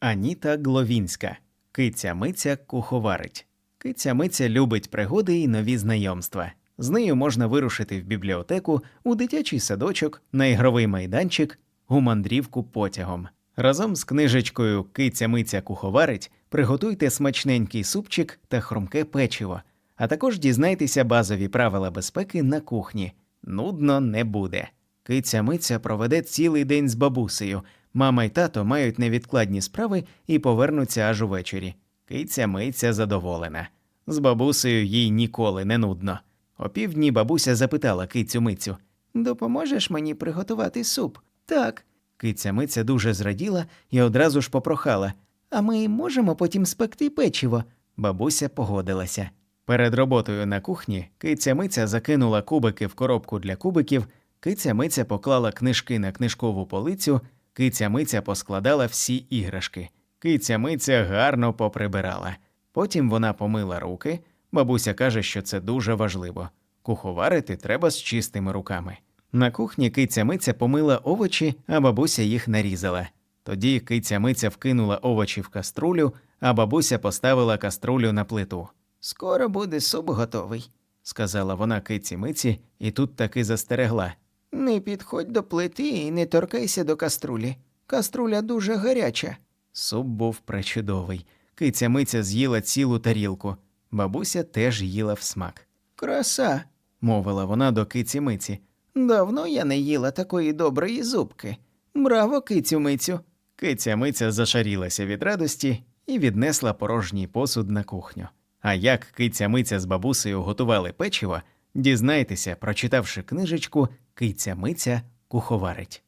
Аніта Гловінська. Киця Миця куховарить. Киця Миця любить пригоди і нові знайомства. З нею можна вирушити в бібліотеку, у дитячий садочок, на ігровий майданчик, у мандрівку потягом. Разом з книжечкою Киця Миця куховарить приготуйте смачненький супчик та хрумке печиво, а також дізнайтеся базові правила безпеки на кухні. Нудно не буде. Киця Миця проведе цілий день з бабусею. Мама й тато мають невідкладні справи і повернуться аж увечері. Киця Миця задоволена. З бабусею їй ніколи не нудно. О півдні бабуся запитала кицю Мицю: Допоможеш мені приготувати суп? Так. Киця Миця дуже зраділа і одразу ж попрохала. А ми можемо потім спекти печиво. Бабуся погодилася. Перед роботою на кухні киця Миця закинула кубики в коробку для кубиків, киця Миця поклала книжки на книжкову полицю, киця Миця поскладала всі іграшки. Киця Миця гарно поприбирала. Потім вона помила руки. Бабуся каже, що це дуже важливо. Куховарити треба з чистими руками. На кухні киця Миця помила овочі, а бабуся їх нарізала. Тоді киця Миця вкинула овочі в каструлю, а бабуся поставила каструлю на плиту. Скоро буде суп готовий, сказала вона киці Миці і тут таки застерегла. Не підходь до плити і не торкайся до каструлі. Каструля дуже гаряча. Суп був пречудовий. Киця Миця з'їла цілу тарілку. Бабуся теж їла в смак. Краса, мовила вона до киці Миці. Давно я не їла такої доброї зубки. Браво, кицю Мицю. Киця Миця зашарілася від радості і віднесла порожній посуд на кухню. А як киця Миця з бабусею готували печиво, дізнайтеся, прочитавши книжечку Киця Миця куховарить.